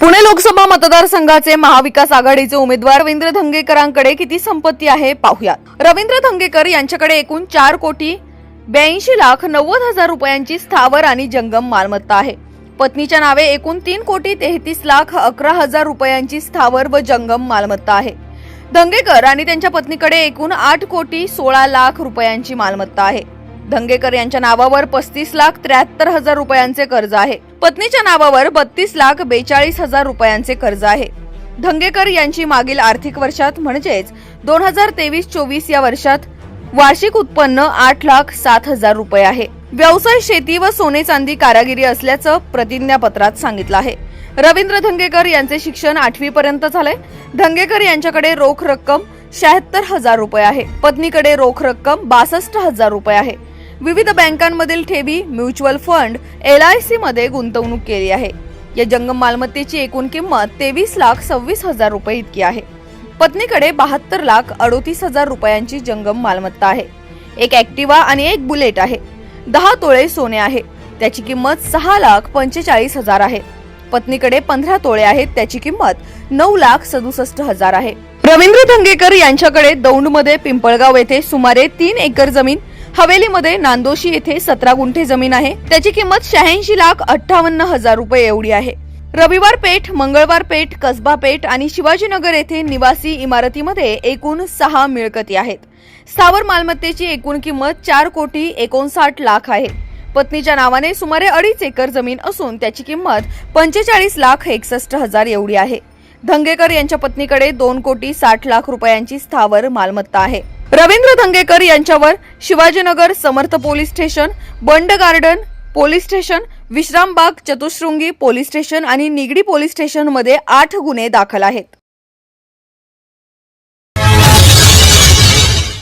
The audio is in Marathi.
पुणे लोकसभा मतदारसंघाचे महाविकास आघाडीचे उमेदवार रवींद्र धंगेकरांकडे किती संपत्ती आहे पाहुयात. रवींद्र धंगेकर यांच्याकडे एकूण चार कोटी ब्याऐंशी लाख नव्वद हजार रुपयांची स्थावर आणि जंगम मालमत्ता आहे. पत्नीच्या नावे एकूण तीन कोटी तेहतीस लाख अकरा हजार रुपयांची स्थावर व जंगम मालमत्ता आहे. धंगेकर आणि त्यांच्या पत्नीकडे एकूण आठ कोटी सोळा लाख रुपयांची मालमत्ता आहे. धंगेकर यांच्या नावावर पस्तीस लाख त्र्याहत्तर हजार रुपयांचे कर्ज आहे. पत्नीच्या नावावर बत्तीस लाख बेचाळीस हजार रुपयांचे कर्ज आहे. धंगेकर यांची मागील आर्थिक वर्षात म्हणजेच दोन हजार तेवीस चोवीस या वर्षात वार्षिक उत्पन्न आठ लाख सात हजार रुपये आहे. व्यवसाय शेती व सोने चांदी कारागिरी असल्याचं प्रतिज्ञापत्रात सांगितलं आहे. रवींद्र धंगेकर यांचे शिक्षण आठवी पर्यंत झालंय. धंगेकर यांच्याकडे रोख रक्कम शहात्तर हजार रुपये आहे. पत्नीकडे रोख रक्कम बासष्ट हजार रुपये आहे. विविध बँकांमधील ठेवी mutual fund L I C मध्ये गुंतवणूक केली आहे. या जंगम मालमत्तेची एकूण किंमत तेवीस लाख सव्वीस हजार रुपये इतकी आहे. पत्नीकडे बहात्तर लाख अडोतीस हजार रुपयांची जंगम मालमत्ता आहे. एक ऍक्टिवा आणि एक बुलेट आहे. दहा तोळे सोने आहे. त्याची किंमत सहा लाख पंचेचाळीस हजार आहे. पत्नीकडे पंधरा तोळे आहेत. त्याची किंमत नऊ लाख सदुसष्ट हजार आहे. रवींद्र धंगेकर यांच्याकडे दौंडमध्ये पिंपळगाव येथे सुमारे तीन एकर जमीन हवेलीमध्ये नांदोशी येथे सतरा गुंठे जमीन आहे. त्याची किंमत शहाऐंशी लाख अठ्ठावन्न हजार रुपये एवढी आहे. रविवार पेठ मंगळवार पेठ कसबा पेठ आणि शिवाजीनगर येथे निवासी इमारतीमध्ये एकूण सहा मिळकती आहेत. स्थावर मालमत्तेची एकूण किंमत चार कोटी एकोणसाठ लाख आहे. पत्नीच्या नावाने सुमारे अडीच एकर जमीन असून त्याची किंमत पंचेचाळीस लाख एकसष्ट हजार एवढी आहे. धंगेकर यांच्या पत्नीकडे दोन कोटी साठ लाख रुपयांची स्थावर मालमत्ता आहे. रवींद्र धंगेकर यांच्यावर Shivajinagar Samarth police station Bund garden police station Vishrambag Chatushrungi police station आणि निगडी पोलीस स्टेशनमध्ये आठ गुन्हे दाखल आहेत.